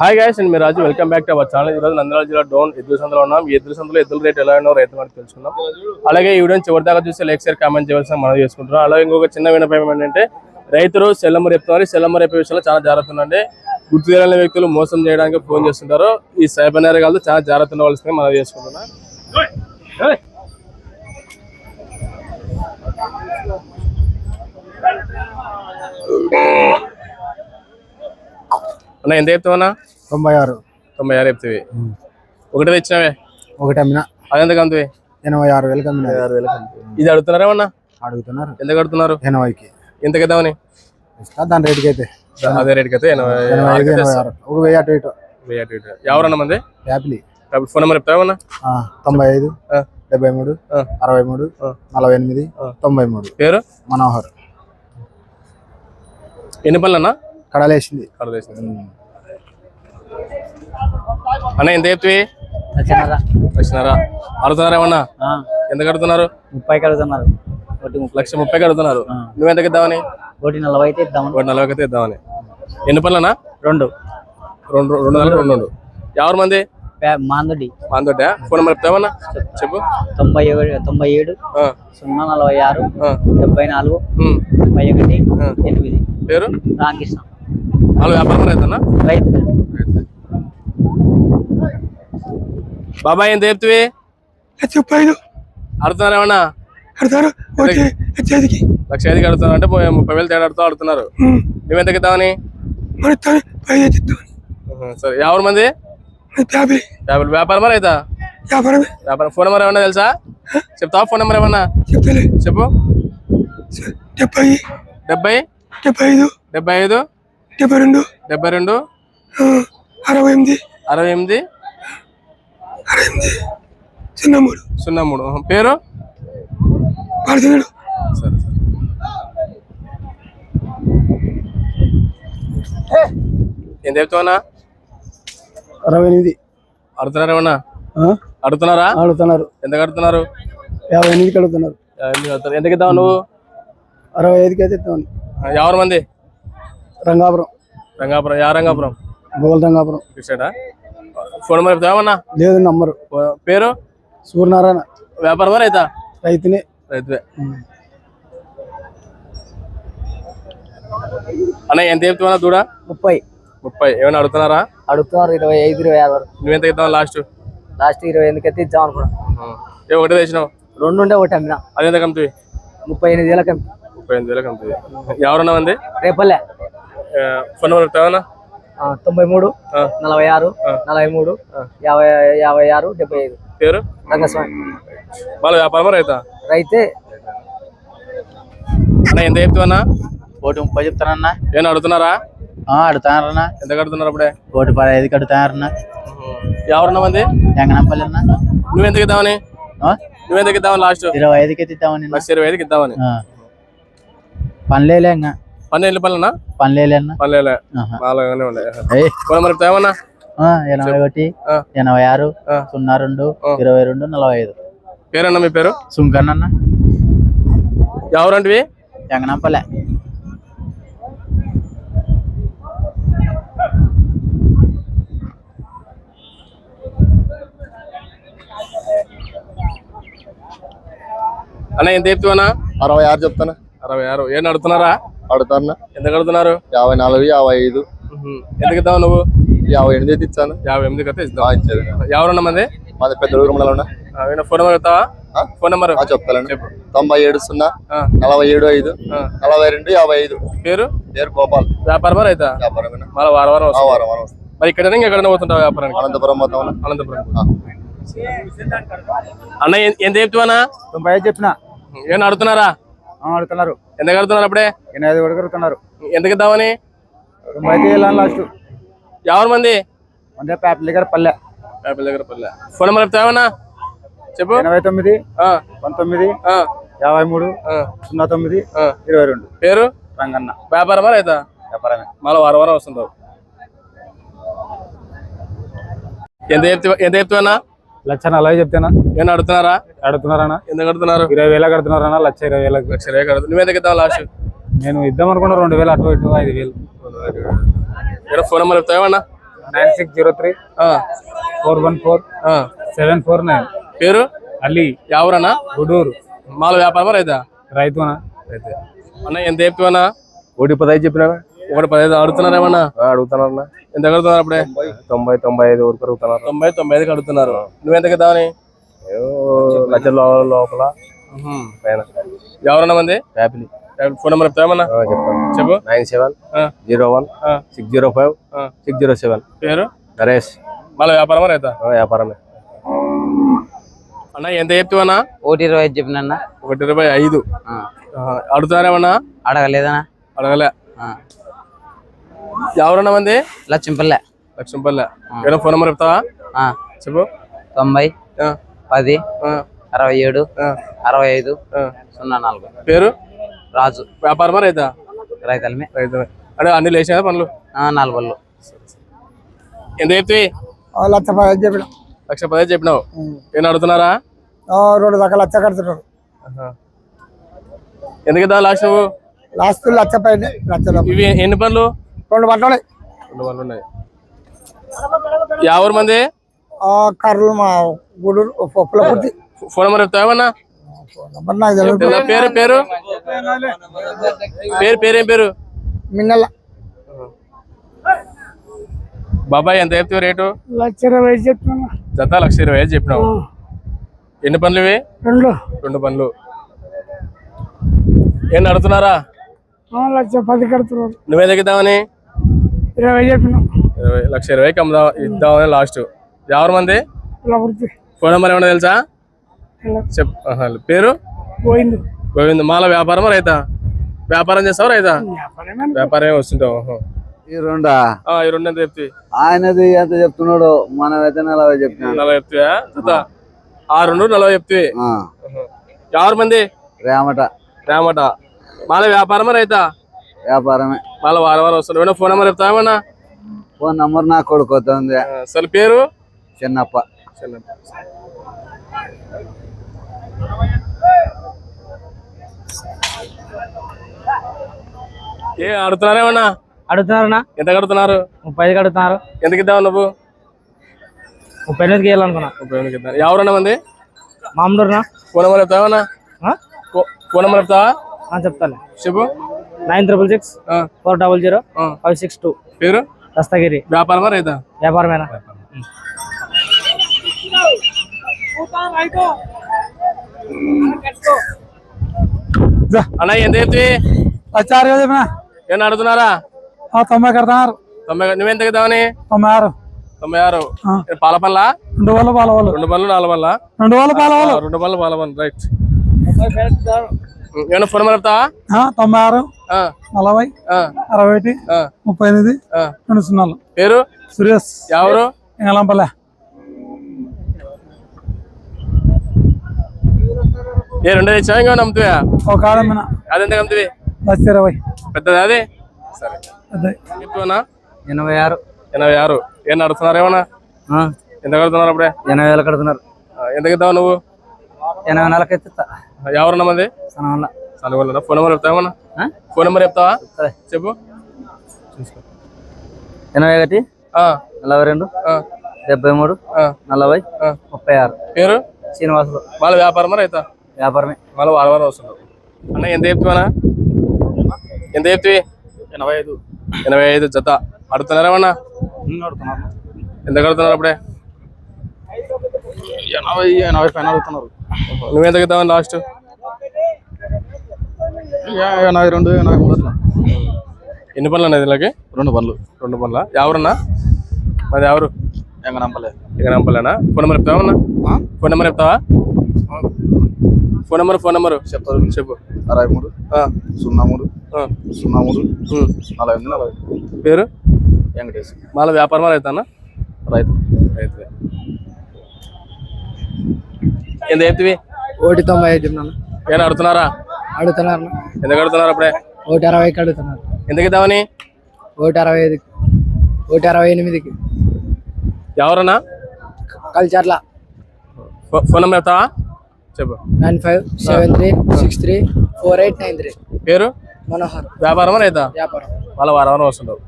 Hi guys and మీరు Raju. Welcome back to our channel ఈరోజు రోజు నంద్యాల జిల్లా డోన్ ఎద్దుల సందులో ఉన్నాం. ఈ ఎద్దుల సందులో ఎద్దుల రేట్ ఎలా ఉన్నారో రైతు మనకు తెలుసుకుందాం. అలాగే ఈ వీడియోని చివరి దాకా చూస్తే లైక్ షేర్ కామెంట్ చేయాల్సిన మనం చేసుకుంటున్నాం. అలాగే ఇంకొక చిన్న వినపం ఏంటంటే రైతులు సెల్లమ్మ రేపుతున్నారు సెల్లమ్మ రేపే విషయంలో చాలా జాగ్రత్త ఉండండి. గుర్తు తెలియని వ్యక్తులు మోసం చేయడానికి ఫోన్ చేస్తుంటారు. ఈ సైబర్ నేరగాలతో చాలా జాగ్రత్త ఉండవలసింది మనం చేసుకుంటున్నాం. అన్న ఎంత చెప్తావన్నా తొంభై ఆరు. తొంభై ఆరు చెప్తావి. ఒకటి తెచ్చినవే? ఒకటి అమ్మిన. అదెంత అంతవి ఎనభై ఆరు వేలకు అమ్మిన ఇది అడుగుతున్నారేమన్నా అడుగుతున్నారు. ఎంత కడుతున్నారు? ఎనభైకి. ఎంత కదామని ఇస్తా దాని రేటుకి అయితే అదే రేట్కి అయితే ఎనభై. ఆరు. ఒక వెయ్యి అటు ఇటు. వెయ్యి అటు ఇటు. ఎవరన్నా మంది? యాపిలి. ఫోన్ నెంబర్ చెప్తావన్నా ఆ, తొంభై ఐదు. డెబ్బై మూడు. అరవై మూడు. నలభై ఎనిమిది. తొంభై మూడు. పేరు? మనోహర్. ఎన్ని పనులు అన్న కడలేసింది. అన్న ఎంత చెప్తావి? వచ్చినారా అడుగుతున్నారా ఏమన్నా? ఎంత కడుతున్నారు? ముప్పై కడుతున్నారు. లక్ష ముప్పై కడుతున్నారు. నువ్వెంత ఇద్దామని ఒకటి నలభై అయితే ఇద్దామని. ఒకటి నలభై అయితే ఇద్దామని. ఎన్ని పనులన్నా రెండు. రెండు రెండు వందలు రెండు రెండు ఎవరు మంది? మాందొడ్డి. మాంతోట ఫోన్ నెంబర్ చెప్తావన్నా చెప్పు. తొంభై ఏడు తొంభై ఏడు సున్నా నలభై ఆరు డెబ్బై నాలుగు. ముప్పై ఒకటి. ఎనిమిది. పేరు? రామకృష్ణ. వాళ్ళు వ్యాపారం రైతన్నా రైతు. బాబాయ్ ఎంత చెప్తివి? ముప్పై ఐదు ఆడుతున్నారు ఏమన్నా? వచ్చేదికి. లక్ష ఐదుకి ఆడుతున్నారు. అంటే ముప్పై వేలు తేడా ఆడుతూ ఆడుతున్నారు. నువ్వెంతకి ఇద్దామని? మన పై ఉహు, సరే. ఎవరు మంది? యాభై. వ్యాపారమా రైతా? వ్యాపారమే. వ్యాపారం. ఫోన్ నెంబర్ ఏమన్నా తెలుసా? చెప్తావా ఫోన్ నెంబర్ ఏమన్నా? చెప్తలే. చెప్పు. డెబ్బై. డెబ్బై? డెబ్బై ఐదు. డెబ్బై ఐదు? డెబ్బై రెండు. డెబ్బై రెండు? అరవై ఎనిమిది. అరవై ఎనిమిది? అరవై ఎనిమిది చిన్న మూడు సున్నా మూడు పేరు పాడుతున్నాడు సరే. సరే ఎంత చెప్తావన్నా? అరవై ఎనిమిది అడుగుతున్నారు ఏమన్నా? అడుగుతున్నారా? ఆడుతున్నారు ఎంత కడుతున్నారు యాభై ఎనిమిదికి అడుగుతున్నారు. ఎందుకు కడుతున్నారు? ఎందుకు ఇద్దావు నువ్వు? అరవై ఐదుకి అయితే ఇస్తామని ఆ, ఎవరు మంది? రంగాపురం. రంగాపురం. యా రంగాపురం? గోల్ రంగాపురం. కృష్ణడా ఫోన్ నెంబర్ చెప్తావన్నా లేదు నంబరు. పేరు? సూర్యనారాయణ. వ్యాపారమా రైతా? రైతునే. రైతువే. అన్న ఎంత చెప్తావన్నా దూడ? ముప్పై. ముప్పై. ఏమైనా అడుగుతున్నారా? అడుగుతున్నారు ఇరవై ఐదు ఇరవై ఆరు వరకు. నువ్వెంత ఇద్దాం లాస్ట్? లాస్ట్ ఇరవై ఎందుకు అయితే ఇద్దాం అనుకున్నాం. ఏ ఒకటే తెచ్చినావు? రెండు ఉండే ఒకటి అమ్మిన. అదెంత కమ్ముతుంది ముప్పై ఎనిమిది వేలకు అమ్మిన. ముప్పై ఎనిమిది వేలకు కమ్ముతుంది ఎవరన్నా మంది రేపల్లె. ఫోన్ నెంబర్ చెప్తావన్నా తొంభై మూడు. నలభై ఆరు. నలభై మూడు యాభై యాభై ఆరు డెబ్బై ఐదు. పేరు? రంగస్వామి. వాళ్ళ వ్యాపారమా రైతా? రైతే. అన్న ఎంత చెప్తావన్నా ఒకటి ముప్పై చెప్తానన్నా. ఏమైనా అడుగుతున్నారా? అడుగుతానన్నా. ఎంత కడుతున్నారు అప్పుడే? ఒకటి పదహైదుకి అడుగుతానన్నా ఎవరన్నా మంది? ఎంగనపల్లి అన్న. నువ్వెంత ఇద్దామని? నువ్వెంత ఇద్దామని లాస్ట్? ఇరవై ఐదుకి ఇద్దామని ఇరవై ఐదుకి ఇద్దామని. పనిలేలే ఇంకా. పన్నెండు పనులన్నా పనిలేలే అన్న. పనులే ఆహా. బాగానే నెంబర్ చెప్తావన్నా ఆ, ఎనభై ఒకటి. ఎనభై ఆరు. సున్నా రెండు. ఇరవై రెండు నలభై ఐదు. పేరన్నా మీ పేరు? సుంకన్న అన్న ఎవరంటివి? ఎంగనపల్లె అన్న ఎంత చెప్తావన్నా అరవై ఆరు చెప్తాను. అరవై ఆరు. ఏం అడుగుతున్నారా అడుగుతాను ఎంత కడుతున్నారు యాభై నాలుగు యాభై ఐదు. ఎందుకు ఇద్దావు నువ్వు? యాభై ఎనిమిది అయితే ఇచ్చాను. యాభై ఎనిమిది అయితే ఇద్దాం. ఇచ్చేది ఎవరన్నా మంది? మాది పెద్ద ఏమైనా ఫోన్ నెంబర్ చెప్తావా? Phone number? చెప్పు. తొంభై ఏడు సున్నా నలభై ఏడు ఐదు. నలభై రెండు యాభై ఐదు. పేరు? పేరు గోపాల్. వ్యాపారమా రైతా వ్యాపారం మళ్ళీ వారం వారం. వారం వారం మరి ఇక్కడ ఎక్కడైనా పోతుంటావు వ్యాపారానికి? అనంతపురం మొత్తం ఉన్నా. అనంతపురం. అన్న ఎంత చెప్తావా తొంభై ఐదు చెప్పిన. ఏమన్నా అడుగుతున్నారా అడుగుతున్నారు ఎంత కడుతున్నారు అప్పుడే? ఎనభై ఐదు కూడా అడుగుతున్నారు ఎందుకు ఇద్దామని లాస్ట్. ఎవరు మంది? అంటే ప్యాపిల్ దగ్గర పల్లె. యాభై దగ్గర పల్లె. ఫోన్ నెంబర్ చెప్తావన్నా చెప్పు. ఎనభై తొమ్మిది ఆ, పంతొమ్మిది ఆ, యాభై మూడు సున్నా తొమ్మిది ఆ. ఇరవై రెండు. పేరు? రంగన్న. వ్యాపారమా రైతా? వ్యాపారమే. మళ్ళీ వారం వారం వస్తుంటావు. ఎంత చెప్తా ఎంత చెప్తావన్నా? లక్ష నలభై చెప్తేనా? ఏమన్నా అడుగుతున్నారా అడుగుతున్నారన్నా ఎందుకు కడుతున్నారు ఇరవై వేలకు అడుగుతున్నారన్నా లక్ష ఇరవై వేలకు లక్ష రేఖ కడుతుంది నువ్వు ఎందుకు లాస్ట్? నేను ఇద్దాం అనుకున్నా రెండు వేలు అటు ఇటు ఐదు వేలు. ఇక్కడ ఫోన్ నెంబర్ చెప్తావన్నా నైన్ సిక్స్ జీరో త్రీ ఆ, ఫోర్ వన్ ఫోర్ ఆ. Seven four nine. పేరు? అలీ. ఎవరన్నా గుడూరు. మాల వ్యాపారమా రైతా? రైతునా అయితే అన్న ఎంత చెప్తావన్నా ఒకటి పదహైదు చెప్పినా ఒకటి పదహైదు అడుగుతున్నారేమన్నా అడుగుతానన్నా ఎంత కడుతున్నారు అప్పుడే? తొంభై తొంభై ఐదు వరకు అడుగుతున్నారు. తొంభై తొంభై ఐదుకి అడుగుతున్నారు. నువ్వెంత లక్ష లో- లోపల. పైన. ఎవరన్నా మంది? యాపిల్. ఫోన్ నెంబర్ చెప్తామన్నా ఆ, చెప్తాను. చెప్పు. Nine seven. Zero one. Six zero five. Six zero seven. పేరు? నరేష్. మళ్ళీ వ్యాపారమా రైతా? వ్యాపారమే. అన్న ఎంత చెప్తావన్నా ఒకటి ఇరవై ఐదు చెప్పినన్నా ఒకటి ఇరవై ఐదు. ఆ. ఆహా. అడుగుతున్నారేమన్నా అడగలేదనా అడగలే. ఆ. ఎవరన్నా మంది లక్ష్మీపల్లె లక్ష్మీ పల్లె ఏదో ఫోన్ నెంబర్ చెప్తావా ఆ. చెప్పు తొంభై ఆ, పది ఆ, అరవై ఏడు అరవై ఐదు. సున్నా నాలుగు పేరు రాజు వ్యాపారమా రైతా రైతలమే రైతమే అంటే అన్ని లేచినా పనులు ఆ, నాలుగు బళ్ళు ఎంత చెప్తే లక్ష పది చెప్పిన లక్ష పదహైదు చెప్పినావు ఏం అడుగుతున్నారా రెండు దాకా లక్ష కడుతున్నారు. ఎందుకు లాస్ట్ నువ్వు లాస్ట్ లక్ష పైన ఇవి ఎన్ని పనులు రెండు బట్టలు రెండు పనులు ఉన్నాయి. ఎవరు మంది? కర్రలు మా పప్పుల పూర్తి ఫోన్ నెంబర్ చెప్తావన్నా పేరు పేరు? పేరు పేరేం పేరు? మిన్నెల. బాబాయ్ ఎంత చెప్తావు రేటు? లక్ష ఇరవై చెప్తున్నా. జత లక్ష ఇరవై ఐదు చెప్పినావు. ఎన్ని పనులు ఇవి? రెండు. రెండు పనులు ఏం నడుతున్నారా? లక్ష పది కడుతున్నారు. నువ్వే తగ్గిద్దామని ఇరవై చెప్పిన. ఇరవై లక్ష ఇరవైకి అమ్ముదాం ఇద్దామని లాస్ట్. ఎవరు మంది? ఫోన్ నెంబర్ ఏమన్నా తెలుసా? చెప్ ఆహా, పేరు? పోయింది గోవింద్ మాల వ్యాపారమా రైతా? వ్యాపారం చేస్తావా రైతా? వ్యాపారమే వస్తుంటావు. ఈ రెండా? ఆ, ఈ రెండు ఎంత చెప్తే? ఆయనది ఎంత చెప్తున్నాడు? మనమైతే నలభై చెప్పినాడు నలభై చెప్తే ఆ రెండు నలభై చెప్తే. ఆ, ఎవరు మంది? రేమట. రామట. మాల వ్యాపారమా రైతా? వ్యాపారమే. మాల వారం వారం వస్తుంది ఏమన్నా ఫోన్ నెంబర్ చెప్తామన్నా ఫోన్ నంబర్ నా కొడుకు వస్తుంది అసలు పేరు? చిన్నప్ప. చిన్న ఏ అడుగుతున్నారేమన్నా అడుగుతున్నారన్నా? ఎంత కడుతున్నారు? ముప్పై ఐదు అడుగుతున్నారు. ఎందుకు ఇద్దాం నువ్వు? ముప్పై ఎనిమిదికి వెళ్ళాలనుకున్నా ముప్పై ఎనిమిదికి ఇద్దాం. ఎవరన్నా మంది? మామూలునా ఫోన్ నెంబర్ చెప్తావన్నా ఫో- ఫోన్ నెంబర్ చెప్తావా? చెప్తాను చెప్పు. Nine triple six four double zero. Five six two పేరు? దస్తగిరి వ్యాపారమా రైతా? వ్యాపారమేనా? అన్న ఎంత చెప్తే వేలు చెప్పినా ఏమన్నా అడుగుతున్నారా? ఆ, తొంభై కడతారు తొంభై నువ్వెంత ఇద్దామని తొంభై ఆరు. తొంభై ఆరు. పాల పనులా రెండు వేల పాల వాళ్ళు రెండు పనులు నాలుగు పనులా రెండు వేల పాల వాళ్ళు రెండు పనులు పాల రైట్. ఏమన్నా ఫోన్ తొంభై ఆరు ఆ, నలభై ఆ, అరవై ఒకటి ఆ, ముప్పై ఎనిమిది. రెండు సున్నాలు. పేరు? సురేష్. ఎవరు? ఎంగళంపల్లె ఏ రెండు తెచ్చావా? ఇంకా నమ్ముతావా? ఒక ఆడమ్మిన అదెంత కమ్ముతావి లక్ష ఇరవై. పెద్దది అది? సరే. అదే చెప్తున్నా ఎనభై ఆరు. ఎనభై ఆరు. ఏం నడుస్తున్నారు ఏమన్నా ఎంత కడుతున్నారు అప్పుడే? ఎనభై వేలు కడుతున్నారు. ఆ, ఎంతకి ఇద్దావు నువ్వు? ఎనభై నెలకి ఎత్తుతా ఎవరన్నా మంది? సనవల్ల అనుకోలేదా ఫోన్ నెంబర్ చెప్తావా? ఫోన్ నెంబర్ చెప్తావా. చెప్పు. ఎనభై ఒకటి ఆ, నలభై రెండు ఆ, డెబ్బై మూడు ఆ, నలభై ఆ. ముప్పై ఆరు. పేరు? శ్రీనివాసులు వాళ్ళ వ్యాపారమా రైతా? వ్యాపారమే. మళ్ళీ వారం వారం వస్తున్నారు అన్న ఎంత చెప్తావా ఎంత చెప్తే ఎనభై ఐదు. ఎనభై ఐదు జత. అడుగుతున్నారేమన్నా ఎంత కడుతున్నారు అప్పుడే? ఎనభై ఎనభై పైన అడుగుతున్నారు. నువ్వెంత ఇద్దామని లాస్ట్? ఎనభై రెండు ఎనభై మూడు అట్లా. ఎన్ని పనులు అనేది వీళ్ళకి రెండు పనులు. రెండు పనుల? ఎవరన్నా? మాది ఎవరు? ఎంగనంపల్లె ఇక నంపలేనా? ఫోన్ నెంబర్ చెప్తావా ఫోన్ నెంబర్ చెప్తావా? Phone number phone number. చెప్తారు చెప్పు. అరవై మూడు సున్నా మూడు సున్నా మూడు. నలభై ఎనిమిది నలభై పేరు? వెంకటేష్. మళ్ళీ వ్యాపారమా రైతానా రైతు. రైతులే ఎంత చెప్తివి ఒకటి తొంభై ఐదు చెప్తున్నాను ఏమైనా అడుగుతున్నారా అడుగుతున్నారు ఎంత కడుతున్నారు అప్పుడే? ఒకటి అరవైకి అడుగుతున్నారు ఎందుకు ఇద్దామని ఒకటి అరవై ఐదుకి. ఒకటి అరవై ఎనిమిదికి. ఎవరన్నా? కల్చర్ల. ఫోన్ నెంబర్ చెప్తావా? చెప్పు. Nine five seven three six three four eight nine three. పేరు? మనోహర్. వ్యాపారమా రైతా వ్యాపారం. వాళ్ళ వారం వారం వస్తుంటావు.